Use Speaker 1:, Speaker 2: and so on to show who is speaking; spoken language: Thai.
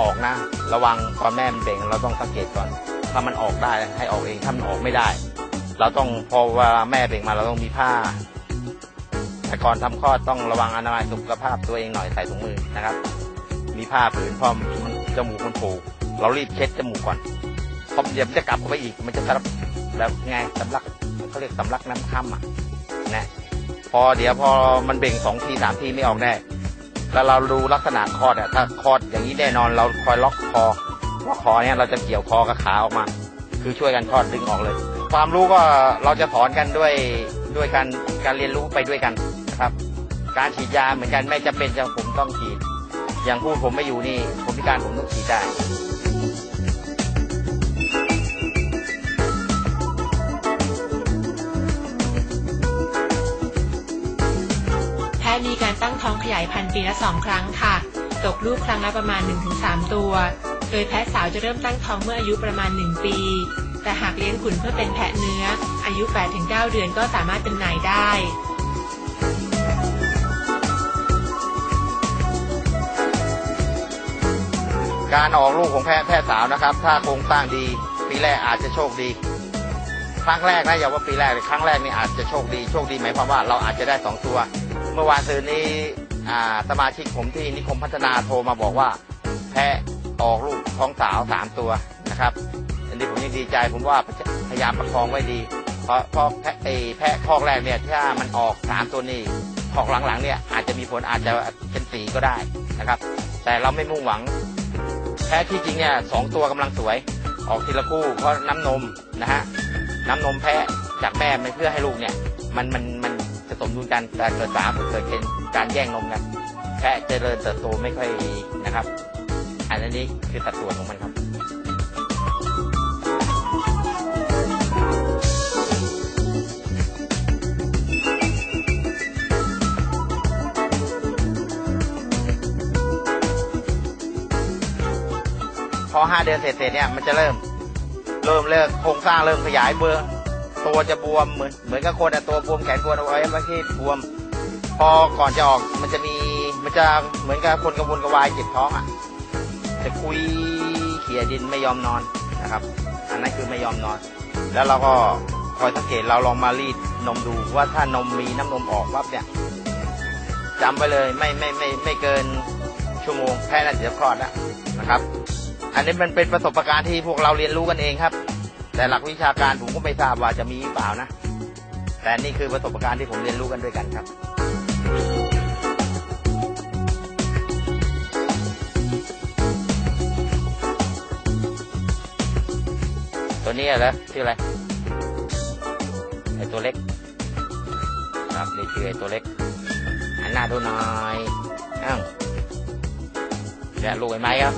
Speaker 1: ออกนะ ระวังตอนแม่มันเบ่งเราต้องสังเกตก่อน ถ้ามันออกได้ให้ออกเองถ้ามันออกไม่ได้ เราต้องพอเวลาแม่เบ่งมาเราต้องมีผ้า แต่ก่อนทำคลอดต้องระวังอนามัยสุขภาพตัวเองหน่อยใส่ถุงมือนะครับ มีผ้าผืนพราะมันจมูกมันผูกเรารีบเช็ดจมูกก่อนเพราะเดี๋ยวมันจะกลับเข้าไปอีกมันจะสลับแล้วไงสำลักเขาเรียกสำลักน้ำค่ำอะนะพอเดี๋ยวพอมันเบ่งสองทีสามทีไม่ออกแน่ แล้วเราดูลักษณะคอดอะถ้าคอดอย่างนี้แน่นอนเราคอยล็อกคอล็อกคอเนี่ยเราจะเกี่ยวคอกับขาออกมา คือช่วยกันคอดดึงออกเลย ความรู้ก็เราจะสอนกันด้วยด้วยการการเรียนรู้ไปด้วยกันนะครับ การฉีดยาเหมือนกันไม่จำเป็นจะผมต้องฉีด อย่างพูดผมไม่อยู่นี่ผมพิการผมต้องฉีดได้
Speaker 2: มีการตั้งท้องขยายพันธุ์ปีละสองครั้งค่ะ ตกลูกครั้งละประมาณ 1-3 ตัว โดยแพะสาวจะเริ่มตั้งท้องเมื่ออายุประมาณ 1 ปี แต่หากเลี้ยงขุนเพื่อเป็นแพะเนื้อ อายุ 8-9 เดือนก็สามารถเป็นนายได้
Speaker 1: การออกลูกของแพะแพะสาวนะครับ ถ้าโครงสร้างดีปีแรกอาจจะโชคดี ครั้งแรกนะอย่าว่าปีแรกเลยครั้งแรกนี่อาจจะโชคดีโชคดีหมายความว่าเราอาจจะได้สองตัว เมื่อวานซืนนี้สมาชิกผมที่นิคมพัฒนาโทรมาบอกว่า แพะออกลูกท้องสาวสามตัวนะครับอันนี้ผมยังดีใจผมว่าพยายามประคองไว้ดี เพราะเพราะแพะไอแพะคอกแรกเนี่ยถ้ามันออกสามตัวนี้คอกหลังๆเนี่ยอาจจะมีผลอาจจะเป็นสีก็ได้นะครับ แต่เราไม่มุ่งหวัง แพะที่จริงเนี่ยสองตัวกำลังสวย ออกทีละคู่เพราะน้ำนมนะฮะน้ำนมแพะจากแม่มันเพื่อให้ลูกเนี่ยมันมันมัน สมดุลกันแต่เกิดสามเกิดเป็นการแย่งนมกันแพะเจริญเติบโตไม่ค่อยนะครับ อันนี้คือสัดส่วนของมันครับพอห้าเดือนเสร็จเนี่ยมันจะเริ่ม เริ่มเลิกโครงสร้างเริ่มขยายเบอร์ ตัวจะบวมเหมือนเหมือนกับคนอะตัวบวมแขนบวมเอาไว้ไม่ใช่บวม พอก่อนจะออกมันจะมีมันจะเหมือนกับคนกระวนกระวายเจ็บท้องอะจะคุยเขี่ยดินไม่ยอมนอนนะครับ อันนั้นคือไม่ยอมนอน แล้วเราก็คอยสังเกตเราลองมารีดนมดูว่าถ้านมมีน้ำนมออกปั๊บเนี่ยจำไปเลยไม่ไม่ไม่ไม่เกินชั่วโมงแค่นั้นจะคลอดแล้วนะครับ อันนี้มันเป็นประสบการณ์ที่พวกเราเรียนรู้กันเองครับ แต่หลักวิชาการผมก็ไม่ทราบว่าจะมีหรือเปล่านะ แต่นี่คือประสบการณ์ที่ผมเรียนรู้กันด้วยกันครับ ตัวนี้เหรอชื่ออะไรไอตัวเล็ก ครับนี่ชื่อไอตัวเล็กหันหน้าดูหน่อยอ้าวเนี่ยลูกไอ้ไม้ครับ